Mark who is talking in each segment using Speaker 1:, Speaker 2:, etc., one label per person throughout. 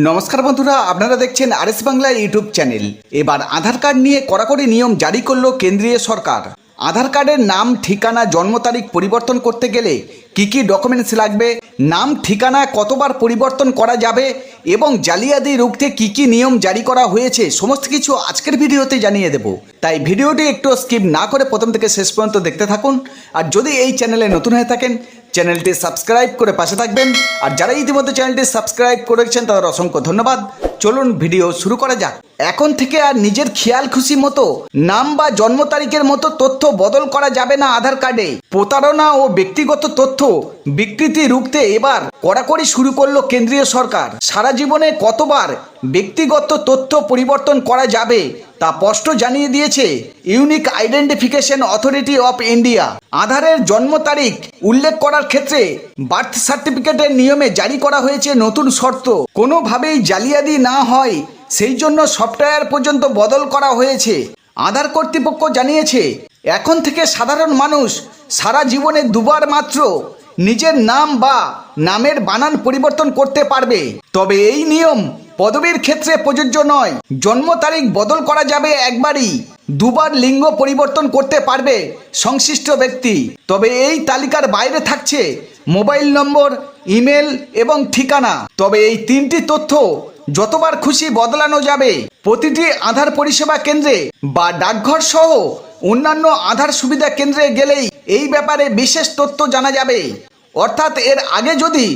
Speaker 1: নমস্কার বন্ধুরা, আপনারা দেখছেন আরএস বাংলা ইউটিউব চ্যানেল। এবার আধার কার্ড নিয়ে কড়াকড়ি নিয়ম জারি করল কেন্দ্রীয় সরকার। আধার কার্ডের নাম, ঠিকানা, জন্ম তারিখ পরিবর্তন করতে গেলে কি কি ডকুমেন্টস লাগবে, নাম, ঠিকানা কতবার পরিবর্তন করা যাবে এবং জালিয়াতি রুখতে কি কি নিয়ম জারি করা হয়েছে, সমস্ত কিছু আজকের ভিডিওতে জানিয়ে দেব। তাই ভিডিওটি একটু স্কিপ না করে প্রথম থেকে শেষ পর্যন্ত দেখতে থাকুন। আর যদি এই চ্যানেলে নতুন হয়ে থাকেন চ্যানেলটি সাবস্ক্রাইব করে পাশে থাকবেন। আর যারা ইতিমধ্যে চ্যানেলটি সাবস্ক্রাইব করেছেন তাদের অসংখ্য ধন্যবাদ। চলুন ভিডিও শুরু করা যাক। এখন থেকে আর নিজের খেয়াল খুশি মতো, নাম বা জন্ম তারিখের মতো তথ্য বদল করা যাবে না আধার কার্ডে। প্রতারণা ও ব্যক্তিগত তথ্য বিকৃতি রুখতে এবার কড়াকড়ি শুরু করল কেন্দ্রীয় সরকার। সারা জীবনে কতবার ব্যক্তিগত তথ্য পরিবর্তন করা যাবে তা স্পষ্ট জানিয়ে দিয়েছে unique identification authority of India. আধারের জন্ম তারিখ উল্লেখ করার ক্ষেত্রে বার্থ সার্টিফিকেটের নিয়মে জারি করা হয়েছে নতুন শর্ত। কোনোভাবেই জালিয়াতি না হয়, সেই জন্য সফটওয়্যার পর্যন্ত বদল করা হয়েছে। আধার কর্তৃপক্ষ জানিয়েছে, এখন থেকে সাধারণ মানুষ সারা জীবনে দুবার মাত্র নিজের নাম বা নামের বানান পরিবর্তন করতে পারবে। তবে এই নিয়ম পদবীর ক্ষেত্রে প্রযোজ্য নয়। জন্ম তারিখ বদল করা যাবে একবারই। দুবার লিঙ্গ পরিবর্তন করতে পারবে সংশ্লিষ্ট ব্যক্তি। তবে এই তালিকার বাইরে থাকছে মোবাইল নম্বর, ইমেল এবং ঠিকানা। তবে এই তিনটি তথ্য যতবার খুশি বদলানো যাবে। প্রতিটি আধার পরিষেবা কেন্দ্রে বা ডাকঘর সহ অন্যান্য আধার সুবিধা কেন্দ্রে গেলেই এই ব্যাপারে বিশেষ তথ্য জানা যাবে। অর্থাৎ এর আগে যদি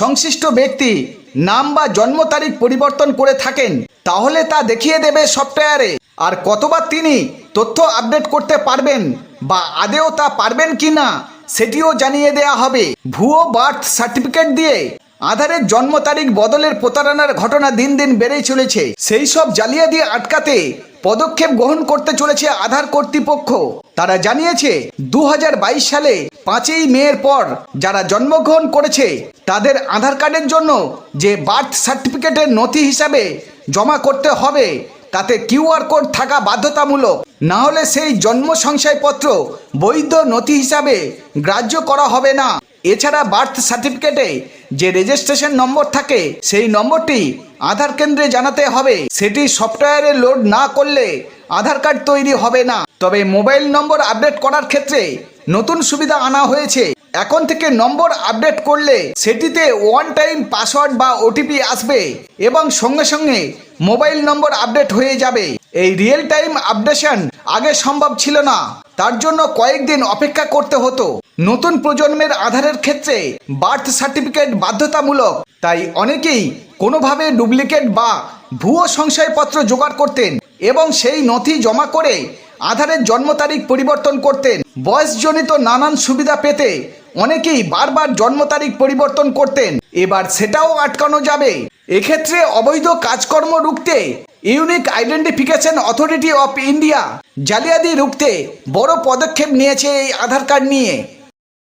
Speaker 1: সংশ্লিষ্ট ব্যক্তি নাম বা জন্ম তারিখ পরিবর্তন করে থাকেন, তাহলে তা দেখিয়ে দেবে সফটওয়্যারে। আর কতবার তিনি তথ্য আপডেট করতে পারবেন বা আদেও তা পারবেন কি না সেটিও জানিয়ে দেয়া হবে। ভুয়ো বার্থ সার্টিফিকেট দিয়ে আধারের জন্ম তারিখ, বদলের প্রতারণার ঘটনা দিন দিন বেড়েই চলেছে। সেই সব জালিয়াতি আটকাতে পদক্ষেপ গ্রহণ করতে চলেছে আধার কর্তৃপক্ষ। তারা জানিয়েছে দু হাজার বাইশ সালে পাঁচই মেয়ের পর যারা জন্মগ্রহণ করেছে, তাদের আধার কার্ডের জন্য যে বার্থ সার্টিফিকেটের নথি হিসাবে জমা করতে হবে, তাতে কিউআর কোড থাকা বাধ্যতামূলক। না হলে সেই জন্ম সংশয়পত্র বৈধ নথি হিসাবে গ্রাহ্য করা হবে না। এছাড়া বার্থ সার্টিফিকেটে যে রেজিস্ট্রেশন নম্বর থাকে, সেই নম্বরটি আধার কেন্দ্রে জানাতে হবে। সেটি সফটওয়্যারে লোড না করলে আধার কার্ড তৈরি হবে না। তবে মোবাইল নম্বর আপডেট করার ক্ষেত্রে নতুন সুবিধা আনা হয়েছে। এখন থেকে নম্বর আপডেট করলে সেটিতে ওয়ান টাইম পাসওয়ার্ড বা ওটিপি আসবে এবং সঙ্গে সঙ্গে মোবাইল নম্বর আপডেট হয়ে যাবে। এই রিয়েল টাইম আপডেশন আগে সম্ভব ছিল না। তার জন্য কয়েকদিন অপেক্ষা করতে হতো। নতুন প্রজন্মের আধারের ক্ষেত্রে বার্থ সার্টিফিকেট বাধ্যতামূলক। তাই অনেকেই কোনোভাবে ডুপ্লিকেট বা ভুয়ো সংশয়পত্র জোগাড় করতেন এবং সেই নথি জমা করে আধারের জন্ম তারিখ পরিবর্তন করতেন। বয়সজনিত নানান সুবিধা পেতে অনেকেই বারবার জন্ম তারিখ পরিবর্তন করতেন। এবার সেটাও আটকানো যাবে। এক্ষেত্রে অবৈধ কাজকর্ম রুখতে unique identification authority of India জালিয়াতি রুখতে বড় পদক্ষেপ নিয়েছে এই আধার কার্ড নিয়ে।